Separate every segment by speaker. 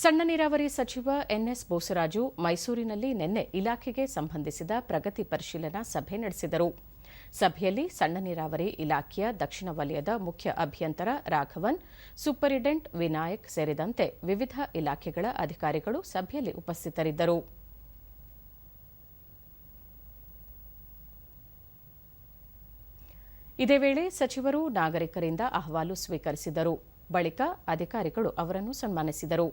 Speaker 1: ಸಣ್ಣ ನೀರಾವರಿ ಸಚಿವ ಎನ್ಎಸ್ ಬೋಸರಾಜು ಮೈಸೂರಿನಲ್ಲಿ ನಿನ್ನೆ ಇಲಾಖೆಗೆ ಸಂಬಂಧಿಸಿದ ಪ್ರಗತಿ ಪರಿಶೀಲನಾ ಸಭೆ ನಡೆಸಿದರು. ಸಭೆಯಲ್ಲಿ ಸಣ್ಣ ನೀರಾವರಿ ಇಲಾಖೆಯ ದಕ್ಷಿಣ ವಲಯದ ಮುಖ್ಯ ಅಭಿಯಂತರ ರಾಘವನ್ ಸೂಪರಿಂಟೆಂಡೆಂಟ್ ವಿನಾಯಕ್ ಸೇರಿದಂತೆ ವಿವಿಧ ಇಲಾಖೆಗಳ ಅಧಿಕಾರಿಗಳು ಸಭೆಯಲ್ಲಿ ಉಪಸ್ಥಿತರಿದ್ದರು. ಇದೇ ವೇಳೆ ಸಚಿವರು ನಾಗರಿಕರಿಂದ ಅಹವಾಲು ಸ್ವೀಕರಿಸಿದರು. ಬಳಿಕ ಅಧಿಕಾರಿಗಳು ಅವರನ್ನು ಸನ್ಮಾನಿಸಿದರು.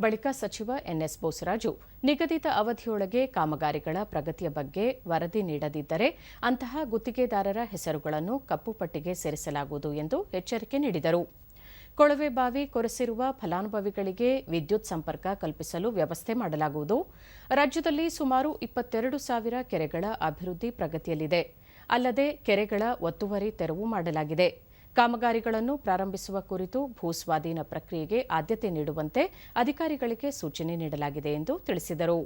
Speaker 1: ಬಳಿಕ ಸಚಿವ ಎನ್ಎಸ್ ಬೋಸರಾಜು ನಿಗದಿತ ಅವಧಿಯೊಳಗೆ ಕಾಮಗಾರಿಗಳ ಪ್ರಗತಿಯ ಬಗ್ಗೆ ವರದಿ ನೀಡದಿದ್ದರೆ ಅಂತಹ ಗುತ್ತಿಗೆದಾರರ ಹೆಸರುಗಳನ್ನು ಕಪ್ಪು ಪಟ್ಟಿಗೆ ಸೇರಿಸಲಾಗುವುದು ಎಂದು ಎಚ್ಚರಿಕೆ ನೀಡಿದರು. ಕೊಳವೆ ಬಾವಿ ಕೊರೆಸಿರುವ ಫಲಾನುಭವಿಗಳಿಗೆ ವಿದ್ಯುತ್ ಸಂಪರ್ಕ ಕಲ್ಪಿಸಲು ವ್ಯವಸ್ಥೆ ಮಾಡಲಾಗುವುದು. ರಾಜ್ಯದಲ್ಲಿ ಸುಮಾರು ಇಪ್ಪತ್ತೆರಡು ಸಾವಿರ ಕೆರೆಗಳ ಅಭಿವೃದ್ಧಿ ಪ್ರಗತಿಯಲ್ಲಿದೆ. ಅಲ್ಲದೆ ಕೆರೆಗಳ ಒತ್ತುವರಿ ತೆರವು ಮಾಡಲಾಗಿದೆ. ಕಾಮಗಾರಿಗಳನ್ನು ಪ್ರಾರಂಭಿಸುವ ಕುರಿತು ಭೂಸ್ವಾಧೀನ ಪ್ರಕ್ರಿಯೆಗೆ ಆದ್ಯತೆ ನೀಡುವಂತೆ ಅಧಿಕಾರಿಗಳಿಗೆ ಸೂಚನೆ ನೀಡಲಾಗಿದೆ ಎಂದು ತಿಳಿಸಿದರು.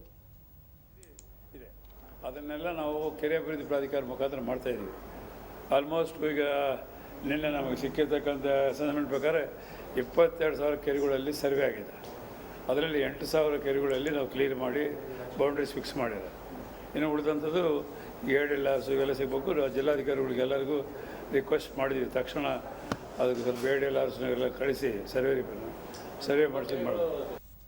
Speaker 2: ಅದನ್ನೆಲ್ಲ ನಾವು ಕೆರೆ ಅಭಿವೃದ್ಧಿ ಪ್ರಾಧಿಕಾರ ಮುಖಾಂತರ ಮಾಡ್ತಾ ಆಲ್ಮೋಸ್ಟ್ ಈಗ ನಿನ್ನೆ ನಮಗೆ ಸಿಕ್ಕಿರ್ತಕ್ಕಂಥ ಅಸೆಸ್ಮೆಂಟ್ ಪ್ರಕಾರ ಇಪ್ಪತ್ತೆರಡು ಸಾವಿರ ಕೆರೆಗಳಲ್ಲಿ ಸರ್ವೆ ಆಗಿದೆ. ಅದರಲ್ಲಿ ಎಂಟು ಸಾವಿರ ಕೆರೆಗಳಲ್ಲಿ ನಾವು ಕ್ಲಿಯರ್ ಮಾಡಿ ಬೌಂಡ್ರೀಸ್ ಫಿಕ್ಸ್ ಮಾಡಿದ್ದಾರೆ ಇನ್ನು ಉಳಿದಂಥದ್ದು ಗೇಡ್ ಎಲ್ಲ ಇವೆಲ್ಲ ಸಿಗಬೇಕು. ನಾವು ಜಿಲ್ಲಾಧಿಕಾರಿಗಳಿಗೆ ಎಲ್ಲರಿಗೂ ರಿಕ್ವೆಸ್ಟ್ ಮಾಡಿದ್ವಿ. ತಕ್ಷಣ ಅದಕ್ಕೆ ಸ್ವಲ್ಪ ಬೇಡ ಎಲ್ಲ ಕಳಿಸಿ ಸರ್ವೆ ಸರ್ವೆ ಮಾಡಿಸಿ ಮಾಡೋದು